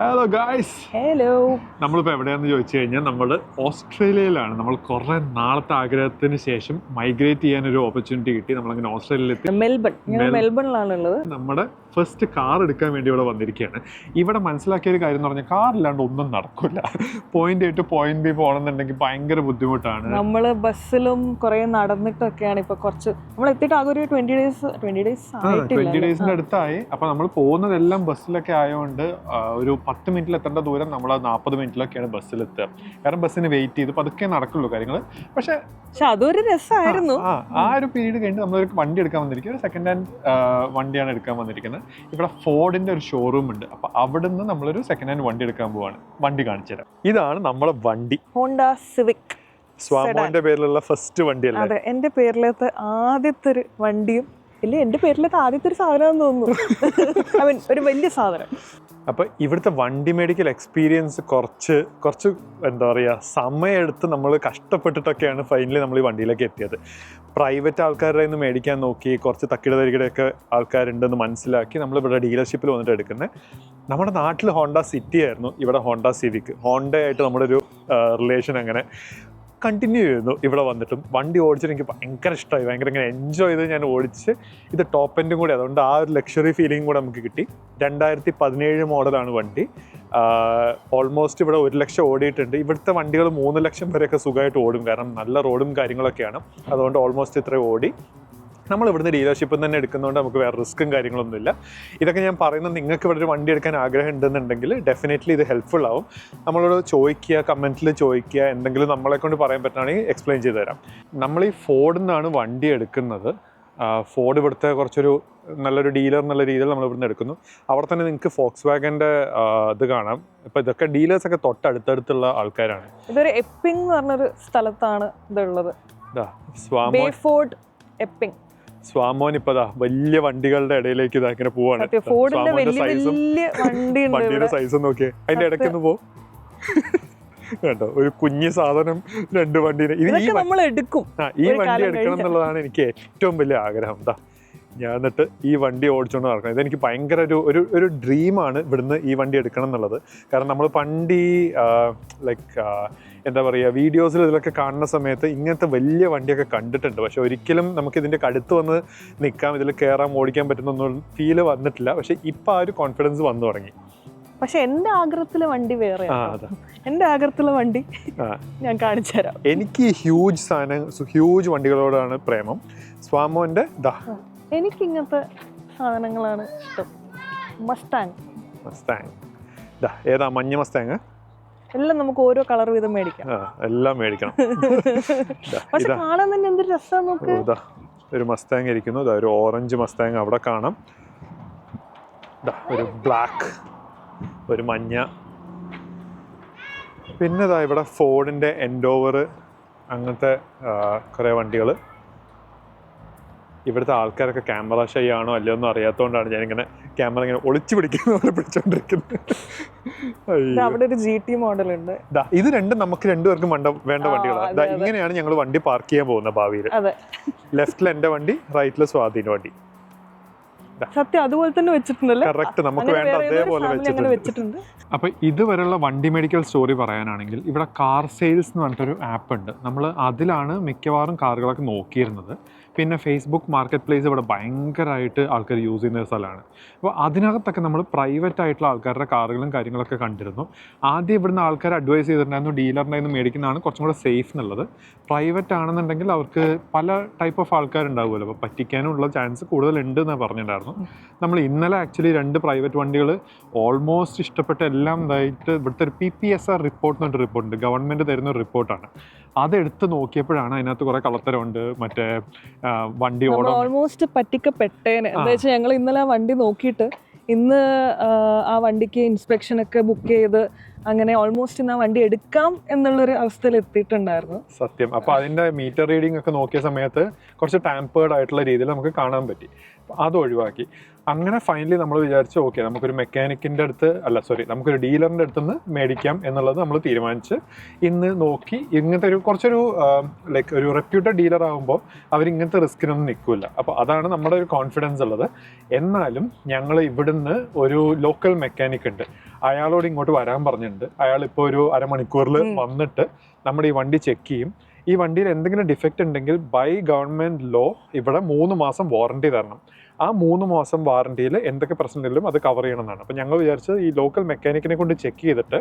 Hello guys hello നമ്മളിപ്പോൾ എവിടെയാണെന്ന് ചോദിച്ചു കഴിഞ്ഞാൽ നമ്മൾ ഓസ്ട്രേലിയയിലാണ്. നമ്മൾ കുറേ നാളത്തെ ആഗ്രഹത്തിന് ശേഷം മൈഗ്രേറ്റ് ചെയ്യാൻ ഒരു ഓപ്പർച്യൂണിറ്റി കിട്ടി. നമ്മളങ്ങനെ ഓസ്ട്രേലിയയിലെത്തി. മെൽബൺ മെൽബണിലാണ് ഉള്ളത്. നമ്മുടെ ഫസ്റ്റ് കാർ എടുക്കാൻ വേണ്ടി ഇവിടെ വന്നിരിക്കുകയാണ്. ഇവിടെ മനസ്സിലാക്കിയ ഒരു കാര്യം എന്ന് പറഞ്ഞാൽ കാർ ഇല്ലാണ്ട് ഒന്നും നടക്കില്ല point A to point B പോകണമെന്നുണ്ടെങ്കിൽ ഭയങ്കര ബുദ്ധിമുട്ടാണ്. നമ്മൾ ബസ്സിലും കുറെ നടന്നിട്ടൊക്കെയാണ് ഇപ്പൊ കുറച്ച്. നമ്മൾ എത്തിയിട്ട് ആകെ ഒരു twenty days twenty days twenty ഡേയ്സിന്റെ അടുത്തായി. അപ്പോൾ നമ്മൾ പോകുന്നതെല്ലാം ബസ്സിലൊക്കെ ആയതുകൊണ്ട് ഒരു പത്ത് മിനിറ്റിൽ എത്തേണ്ട ദൂരം നമ്മൾ നാൽപ്പത് മിനിറ്റിലൊക്കെയാണ് ബസ്സിലെത്തുക. കാരണം ബസ്സിന് വെയിറ്റ് ചെയ്ത് പതുക്കെ നടക്കുള്ളൂ കാര്യങ്ങൾ പക്ഷെ അതൊരു രസമായിരുന്നു ആ ഒരു പീരീഡ് കഴിഞ്ഞ് നമ്മളൊരു വണ്ടി എടുക്കാൻ വന്നിരിക്കുന്നത് സെക്കൻഡ് ഹാൻഡ് വണ്ടിയാണ് എടുക്കാൻ വന്നിരിക്കുന്നത്. ഇവിടെ ഫോർഡിന്റെ ഒരു ഷോറൂം ഉണ്ട്. അപ്പൊ അവിടെ നിന്ന് നമ്മളൊരു സെക്കൻഡ് ഹാൻഡ് വണ്ടി എടുക്കാൻ പോവാണ്. വണ്ടി കാണിച്ചു തരാം. ഇതാണ് നമ്മളെ വണ്ടി. ഹോണ്ട സിവിക് സ്വാമോന്റെ പേരിലുള്ള ഫസ്റ്റ് വണ്ടി അല്ലേ അതെ എന്റെ പേരിലത്തെ ആദ്യത്തെ ഒരു വണ്ടിയും ഇല്ല എന്റെ പേരിലത്തെ ആദ്യത്തെ ഒരു സാധനം തോന്നുന്നു ഒരു വലിയ സാധനം. അപ്പോൾ ഇവിടുത്തെ വണ്ടി മെഡിക്കൽ എക്സ്പീരിയൻസ് കുറച്ച് കുറച്ച് എന്താ പറയുക സമയമെടുത്ത് നമ്മൾ കഷ്ടപ്പെട്ടിട്ടൊക്കെയാണ് ഫൈനലി നമ്മൾ ഈ വണ്ടിയിലേക്ക് എത്തിയത്. പ്രൈവറ്റ് ആൾക്കാരുടെ നിന്ന് മേടിക്കാൻ നോക്കി കുറച്ച് തക്കിട തരികിടയൊക്കെ ആൾക്കാരുണ്ടെന്ന് മനസ്സിലാക്കി നമ്മൾ ഇവിടെ ഡീലർഷിപ്പിൽ വന്നിട്ട് എടുക്കുന്നത് നമ്മുടെ നാട്ടിൽ ഹോണ്ട സിറ്റി ആയിരുന്നു ഇവിടെ ഹോണ്ട സിവിക്ക് ഹോണ്ട ആയിട്ട് നമ്മുടെ ഒരു റിലേഷൻ അങ്ങനെ കണ്ടിന്യൂ ചെയ്തു ഇവിടെ വന്നിട്ടും വണ്ടി ഓടിച്ചിട്ട് എനിക്ക് ഭയങ്കര ഇഷ്ടമായി ഭയങ്കര ഇങ്ങനെ എൻജോയ് ചെയ്ത് ഞാൻ ഓടിച്ച് ഇത് ടോപ്പ് എൻഡും കൂടി. അതുകൊണ്ട് ആ ഒരു ലക്ഷറി ഫീലിംഗ് കൂടെ നമുക്ക് കിട്ടി. രണ്ടായിരത്തി പതിനേഴ് മോഡലാണ് വണ്ടി. ഓൾമോസ്റ്റ് ഇവിടെ ഒരു ലക്ഷം ഓടിയിട്ടുണ്ട്. ഇവിടുത്തെ വണ്ടികൾ മൂന്ന് ലക്ഷം വരെയൊക്കെ സുഖമായിട്ട് ഓടും. കാരണം നല്ല റോഡും കാര്യങ്ങളൊക്കെയാണ്. അതുകൊണ്ട് ഓൾമോസ്റ്റ് ഇത്ര ഓടി. നമ്മൾ ഇവിടുന്ന് ഡീലർഷിപ്പിൽ തന്നെ എടുക്കുന്നതുകൊണ്ട് നമുക്ക് വേറെ റിസ്ക്കും കാര്യങ്ങളൊന്നുമില്ല. ഇതൊക്കെ ഞാൻ പറയുന്നത് നിങ്ങൾക്ക് ഇവിടെ ഒരു വണ്ടി എടുക്കാൻ ആഗ്രഹം ഉണ്ടെന്നുണ്ടെങ്കിൽ ഡെഫിനറ്റ്ലി ഇത് ഹെൽപ്ഫുൾ ആവും. നമ്മളോട് ചോദിക്കുക കമന്റിൽ ചോദിക്കുക എന്തെങ്കിലും നമ്മളെ കൊണ്ട് പറയാൻ പറ്റുകയാണെങ്കിൽ എക്സ്പ്ലെയിൻ ചെയ്തു തരാം. നമ്മൾ ഈ ഫോർഡിൽ നിന്നാണ് വണ്ടി എടുക്കുന്നത്. ഫോർഡ് ഇവിടുത്തെ കുറച്ചൊരു നല്ലൊരു ഡീലർ എന്നുള്ള രീതിയിൽ നമ്മൾ ഇവിടുന്ന് എടുക്കുന്നു. അവിടെ തന്നെ നിങ്ങൾക്ക് ഫോക്സ് വാഗന്റെ ഇത് കാണാം. ഇപ്പം ഇതൊക്കെ ഡീലേഴ്സ് ഡീലേഴ്സൊക്കെ തൊട്ടടുത്തടുത്തുള്ള ആൾക്കാരാണ്. ഇതൊരു എപ്പിംഗ് എന്ന് പറഞ്ഞൊരു സ്ഥലത്താണ് ഇതുള്ളത്. എപ്പിംഗ് സ്വാമോൻ ഇപ്പതാ വലിയ വണ്ടികളുടെ ഇടയിലേക്ക് ഇതാ ഇങ്ങനെ പോവാണ്. സൈസും വണ്ടിയുടെ സൈസും നോക്കിയേ. അതിന്റെ ഇടയ്ക്ക് ഇടയ്ക്കൊന്ന് പോ. കേട്ടോ ഒരു കുഞ്ഞു സാധനം രണ്ട് വണ്ടി ഇത് ഈ നമ്മൾ എടുക്കും ഈ വണ്ടി എടുക്കണം എന്നുള്ളതാണ് എനിക്ക് ഏറ്റവും വലിയ ആഗ്രഹം. എന്താ ഞാൻ എന്നിട്ട് ഈ വണ്ടി ഓടിച്ചുകൊണ്ട് നടക്കണം. ഇതെനിക്ക് ഭയങ്കര ഒരു ഒരു ഒരു ഡ്രീമാണ് ഇവിടുന്ന് ഈ വണ്ടി എടുക്കണം എന്നുള്ളത്. കാരണം നമ്മൾ പണ്ട് ഈ ലൈക്ക് എന്താ പറയുക വീഡിയോസിൽ ഇതിലൊക്കെ കാണുന്ന സമയത്ത് ഇങ്ങനത്തെ വലിയ വണ്ടിയൊക്കെ കണ്ടിട്ടുണ്ട്. പക്ഷേ ഒരിക്കലും നമുക്ക് ഇതിന്റെ കടുത്ത് വന്ന് നിൽക്കാം ഇതിൽ കയറാൻ ഓടിക്കാൻ പറ്റുന്നൊന്നും ഫീൽ വന്നിട്ടില്ല. പക്ഷേ ഇപ്പം ആ ഒരു കോൺഫിഡൻസ് വന്നു തുടങ്ങി. പക്ഷെ എന്റെ ആഗ്രഹത്തിലെ വണ്ടി വേറെ എന്റെ ആഗ്രഹത്തിലെ വണ്ടി ഞാൻ കാണിച്ചു തരാം. എനിക്ക് ഹ്യൂജ് സാധനം ഹ്യൂജ് വണ്ടികളോടാണ് പ്രേമം. സ്വാമോന്റെ ദാ എനിക്ക് ഇങ്ങനത്തെ സാധനങ്ങളാണ് ഇഷ്ടം. മസ്താങ് മസ്താങ് ദാ ഏതാ മഞ്ഞ മസ്താങ് എല്ലാം നമുക്ക് ഓരോ കളർ വീതം മേടിക്കാം. എല്ലാം മേടിക്കണം. പക്ഷെ ഇതാ. കാണാൻ തന്നെ എന്തൊരു രസം നോക്ക് ഒരു മസ്താങ് ഇരിക്കുന്നു. ഇതാ ഒരു ഓറഞ്ച് മസ്താങ് അവിടെ കാണാം. ദാ ഒരു ബ്ലാക്ക് ഒരു മഞ്ഞ. പിന്നെ ഇതാ ഇവിടെ ഫോർഡിന്റെ എൻഡോവർ അങ്ങനത്തെ കുറേ വണ്ടികൾ ഇവിടുത്തെ ആൾക്കാരൊക്കെ ക്യാമറ ഷൈ ആണോ അല്ലയോ ഒന്നും അറിയാത്തതുകൊണ്ടാണ് ഞാനിങ്ങനെ ക്യാമറ ഇങ്ങനെ ഒളിച്ചു പിടിക്കുന്ന പോലെ പിടിച്ചോണ്ടിരിക്കുന്നത് ഇത് അവിടെ ഒരു ജി ടി മോഡൽ ഉണ്ട് ദാ, ഇത് രണ്ടും നമുക്ക് രണ്ടുപേർക്കും വേണ്ട വേണ്ട വണ്ടികളാണ് ദാ, ഇങ്ങനെയാണ് ഞങ്ങൾ വണ്ടി പാർക്ക് ചെയ്യാൻ പോകുന്നത് ഭാവിയിൽ അതെ. ലെഫ്റ്റിൽ എന്റെ വണ്ടി റൈറ്റിൽ സ്വാധീന വണ്ടി. സത്യം അതുപോലെ തന്നെ വെച്ചിട്ടുണ്ടല്ലേ? കറക്റ്റ് നമുക്ക് വേണ്ട അതേപോലെ വെച്ചിട്ടുണ്ട്. അപ്പൊ അപ്പോൾ ഇതുവരെയുള്ള വണ്ടി മെഡിക്കൽ സ്റ്റോറി പറയാനാണെങ്കിൽ ഇവിടെ കാർ സെയിൽസ് എന്ന് പറഞ്ഞിട്ടൊരു ആപ്പ് ഉണ്ട്. നമ്മൾ അതിലാണ് മിക്കവാറും കാറുകളൊക്കെ നോക്കിയിരുന്നത്. പിന്നെ ഫേസ്ബുക്ക് മാർക്കറ്റ് പ്ലേസ് ഇവിടെ ഭയങ്കരമായിട്ട് ആൾക്കാർ യൂസ് ചെയ്യുന്ന ഒരു സ്ഥലമാണ്. അപ്പോൾ അതിനകത്തൊക്കെ നമ്മൾ പ്രൈവറ്റ് ആയിട്ടുള്ള ആൾക്കാരുടെ കാറുകളും കാര്യങ്ങളൊക്കെ കണ്ടിരുന്നു. ആദ്യം ഇവിടുന്ന് ആൾക്കാർ അഡ്വൈസ് ചെയ്തിട്ടുണ്ടായിരുന്നു ഡീലറിന്റെ നിന്ന് മേടിക്കുന്നതാണ് കുറച്ചും കൂടെ സേഫ് എന്നുള്ളത്. പ്രൈവറ്റ് ആണെന്നുണ്ടെങ്കിൽ അവർക്ക് പല ടൈപ്പ് ഓഫ് ആൾക്കാരുണ്ടാവുമല്ലോ. അപ്പോൾ പറ്റിക്കാനുള്ള ചാൻസ് കൂടുതലുണ്ട് എന്ന് പറഞ്ഞിട്ടുണ്ടായിരുന്നു. നമ്മൾ ഇന്നലെ ആക്ച്വലി രണ്ട് പ്രൈവറ്റ് വണ്ടികൾ ഓൾമോസ്റ്റ് ഇഷ്ടപ്പെട്ട എല്ലാം ഇതായിട്ട് ഇവിടുത്തെ ഒരു P P S R report എന്നൊരു റിപ്പോർട്ടുണ്ട് ഗവൺമെന്റ് തരുന്ന ഒരു റിപ്പോർട്ടാണ് അതെടുത്ത് നോക്കിയപ്പോഴാണ് അതിനകത്ത് കുറെ കളത്തരമുണ്ട് മറ്റേ വണ്ടി ഓടം. ഓൾമോസ്റ്റ് പറ്റിക്കപ്പെട്ടേനെ. എന്താ വെച്ചാൽ ഞങ്ങൾ ഇന്നലെ ആ വണ്ടി നോക്കിയിട്ട് ഇന്ന് ആ വണ്ടിക്ക് ഇൻസ്പെക്ഷൻ ഒക്കെ ബുക്ക് ചെയ്ത് അങ്ങനെ ഓൾമോസ്റ്റ് ഇന്ന് ആ വണ്ടി എടുക്കാം എന്നുള്ളൊരു അവസ്ഥയിൽ എത്തിയിട്ടുണ്ടായിരുന്നു. സത്യം. അപ്പൊ അതിന്റെ മീറ്റർ റീഡിംഗ് ഒക്കെ നോക്കിയ സമയത്ത് കുറച്ച് ടാമ്പേർഡ് ആയിട്ടുള്ള രീതിയിൽ നമുക്ക് കാണാൻ പറ്റി. അത് ഒഴിവാക്കി. അങ്ങനെ ഫൈനലി നമ്മൾ വിചാരിച്ചു ഓക്കെ നമുക്കൊരു മെക്കാനിക്കിന്റെ അടുത്ത് അല്ല സോറി നമുക്കൊരു ഡീലറിന്റെ അടുത്ത് നിന്ന് മേടിക്കാം എന്നുള്ളത് നമ്മൾ തീരുമാനിച്ച് ഇന്ന് നോക്കി ഇങ്ങനത്തെ ഒരു കുറച്ചൊരു ലൈക്ക് ഒരു റെപ്യൂട്ടഡ് ഡീലർ ആകുമ്പോൾ അവർ ഇങ്ങനത്തെ റിസ്കിനൊന്നും നിൽക്കില്ല അപ്പോൾ അതാണ് നമ്മുടെ ഒരു കോൺഫിഡൻസ് ഉള്ളത്. എന്നാലും ഞങ്ങൾ ഇവിടുന്ന് ഒരു ലോക്കൽ മെക്കാനിക് ഉണ്ട്. അയാളോട് ഇങ്ങോട്ട് വരാൻ പറഞ്ഞിട്ടുണ്ട്. അയാൾ ഇപ്പോൾ ഒരു അരമണിക്കൂറിൽ. വന്നിട്ട് നമ്മുടെ ഈ വണ്ടി ചെക്ക് ചെയ്യും. ഈ വണ്ടിയിൽ എന്തെങ്കിലും ഡിഫക്റ്റ് ഉണ്ടെങ്കിൽ ബൈ ഗവൺമെന്റ് ലോ ഇവിടെ മൂന്ന് മാസം വാറണ്ടി തരണം. ആ മൂന്ന് മാസം വാറണ്ടിയിൽ എന്തൊക്കെ പ്രശ്നങ്ങളിലും അത് കവർ ചെയ്യണമെന്നാണ്. അപ്പോൾ ഞങ്ങൾ വിചാരിച്ചത് ഈ ലോക്കൽ മെക്കാനിക്കിനെ കൊണ്ട് ചെക്ക് ചെയ്തിട്ട്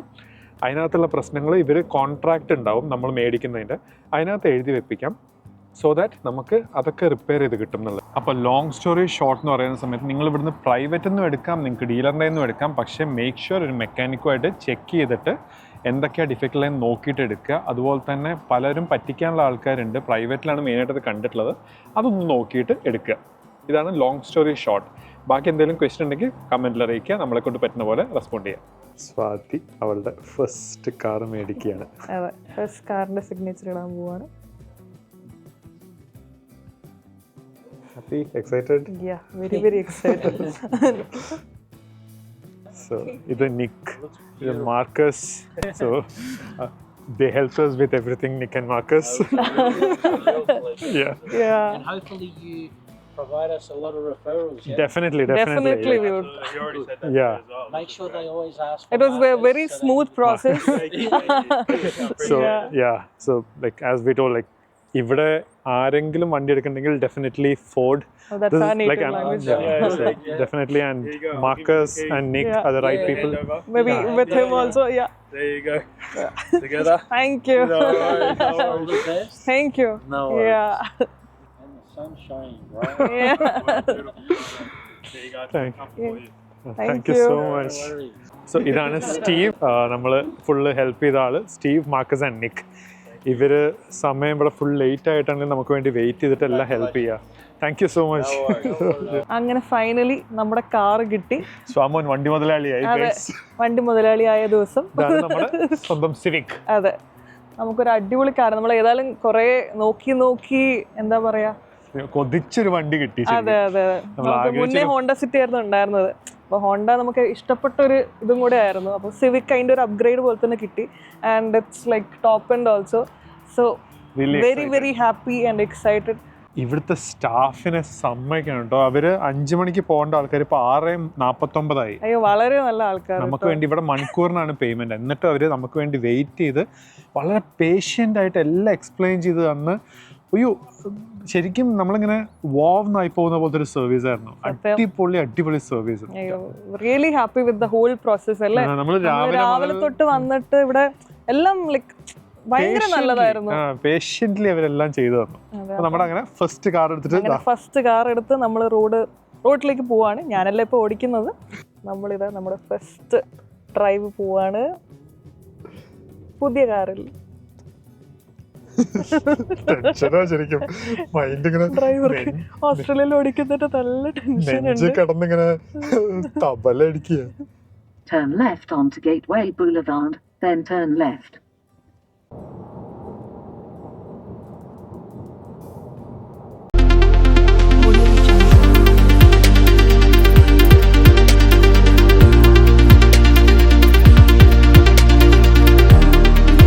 അതിനകത്തുള്ള പ്രശ്നങ്ങൾ ഇവർ കോൺട്രാക്റ്റ് ഉണ്ടാവും നമ്മൾ മേടിക്കുന്നതിന്റെ. അതിനകത്ത് എഴുതി വെപ്പിക്കാം. സോ ദാറ്റ് നമുക്ക് അതൊക്കെ റിപ്പയർ ചെയ്ത് കിട്ടും എന്നുള്ളത്. അപ്പോൾ ലോങ് സ്റ്റോറി ഷോർട്ട് എന്ന് പറയുന്ന സമയത്ത് നിങ്ങൾ ഇവിടുന്ന് പ്രൈവറ്റിൽ നിന്നും എടുക്കാം നിങ്ങൾക്ക് ഡീലറിന്റെ നിന്നും എടുക്കാം പക്ഷേ മേക്ക് ഷുവർ ഒരു മെക്കാനിക്കുമായിട്ട് ചെക്ക് ചെയ്തിട്ട് എന്തൊക്കെയാണ് ഡിഫിക്കൽ ലൈൻ നോക്കിയിട്ട് എടുക്കുക. അതുപോലെ തന്നെ പലരും പറ്റിക്കാനുള്ള ആൾക്കാരുണ്ട് പ്രൈവറ്റിലാണ് മെയിനായിട്ട് അത് കണ്ടിട്ടുള്ളത്. അതൊന്ന് നോക്കിയിട്ട് എടുക്കുക. ഇതാണ് ലോങ് സ്റ്റോറി ഷോർട്ട് ബാക്കി എന്തെങ്കിലും ക്വസ്റ്റ്യൻ ഉണ്ടെങ്കിൽ കമന്റിൽ അറിയിക്കുക. നമ്മളെ കൊണ്ട് പറ്റുന്ന പോലെ റെസ്പോണ്ട് ചെയ്യാം. സ്വാതി അവളുടെ ഫസ്റ്റ് കാർ മേടിക്കുകയാണ്. അതെ ഫസ്റ്റ് കാറിന്റെ സിഗ്നേച്ചർ ഇടാൻ പോവാണ്. Happy excited yeah very very excited So ഇത് നിക് ഇത് Marcus so they helped us with everything Nick and Marcus. yeah, yeah And hopefully you provide us a lot of referrals. Yeah? definitely, definitely. Definitely we yeah. would. You already said that Yeah. as well. Make sure they always ask. It for was a Marcus very so that- smooth process. So Yeah. yeah. so like as we told like ഇവിടെ ആരെങ്കിലും വണ്ടി എടുക്കണ്ടെങ്കിൽ definitely Ford Oh, There you go. And Nick Yeah. are the right people. Maybe with him also. Yeah. There you go. Together. Thank you. No no All the best. Thank you. No worries. Yeah. And the sun's shining, right? Yeah. There you go. Thank- you. Thank Thank you you. so much. worries. So ഇതാണ് Steve നമ്മൾ full help ചെയ്ത ആൾ Steve Marcus and Nick ഇവർ സമയം ഇവിടെ full late ആയിട്ടാണെങ്കിൽ നമുക്ക് വേണ്ടി wait ചെയ്തിട്ട് എല്ലാം ഹെൽപ്പ് ചെയ്യാം. Thank you so much. അങ്ങനെ ഫൈനലി നമ്മുടെ കാർ കിട്ടി. സ്വാമോൻ വണ്ടി മുതലാളിയായി. വണ്ടി മുതലാളിയായ ദിവസം. സ്വന്തം സിവിക് അതെ. നമുക്കൊരു അടിപൊളി കാർ നമ്മൾ ഏതായാലും കുറെ നോക്കി നോക്കി എന്താ പറയാ? കൊതിച്ചൊരു വണ്ടി കിട്ടി അതെ അതെ മുന്നേ ഹോണ്ട സിറ്റി ആയിരുന്നു ഉണ്ടായിരുന്നത്. അപ്പോൾ ഹോണ്ട നമുക്ക് ഇഷ്ടപ്പെട്ട ഒരു ഇതും കൂടെ ആയിരുന്നു. അപ്പോൾ സിവിക് അതിന്റെ ഒരു അപ്ഗ്രേഡ് പോലെ തന്നെ കിട്ടി. And it's like top and also so very very happy and excited ഇവിടുത്തെ സ്റ്റാഫിനെ സമ്മതിക്കണം കേട്ടോ. അവർ അഞ്ചു മണിക്ക് പോകേണ്ട ആൾക്കാർ ഇപ്പൊ ആറ് നാപ്പത്തൊമ്പതായി. അയ്യോ വളരെ നല്ല ആൾക്കാർ നമുക്ക് വേണ്ടി ഇവിടെ മണിക്കൂറിനാണ് പേയ്മെന്റ് എന്നിട്ട് അവർ നമുക്ക് വേണ്ടി വെയിറ്റ് ചെയ്ത് വളരെ പേഷ്യന്റ് ആയിട്ട് എല്ലാം എക്സ്പ്ലെയിൻ ചെയ്ത് തന്ന് അയ്യോ ശരിക്കും നമ്മളിങ്ങനെ വാവ്ന്നായി പോകുന്ന പോലത്തെ ഒരു സർവീസ് ആയിരുന്നു. അടിപൊളി അടിപൊളി service really happy with the whole process അല്ലേ? നമ്മൾ രാവിലെ തൊട്ട് വന്നിട്ട് ഇവിടെ എല്ലാം ലൈക്ക് ഭയങ്കര നല്ലതായിരുന്നു. പേഷ്യന്റ്ലി അവരെല്ലാം ചെയ്തു തന്നു. നമ്മുടെ അങ്ങനെ ഫസ്റ്റ് കാർ എടുത്തിട്ട് ഫസ്റ്റ് കാർ എടുത്ത് നമ്മൾ റോഡ് റോഡിലേക്ക് പോവാണ്. ഞാനല്ല ഇപ്പോൾ ഓടിക്കുന്നത്. നമ്മളിതാ നമ്മുടെ ഫസ്റ്റ് ഡ്രൈവ് പോവാണ്. പുതിയ കാറിൽ ടെൻഷനാ ശരിക്കും. മൈൻഡ് ഇങ്ങനെ ഡ്രൈവർക്ക് ഓസ്ട്രേലിയയിൽ ഓടിക്കുന്നിട്ട് നല്ല ടെൻഷൻ നെഞ്ച് കിടന്നിങ്ങനെ തബല അടിക്കുക Turn left onto Gateway Boulevard, then turn left.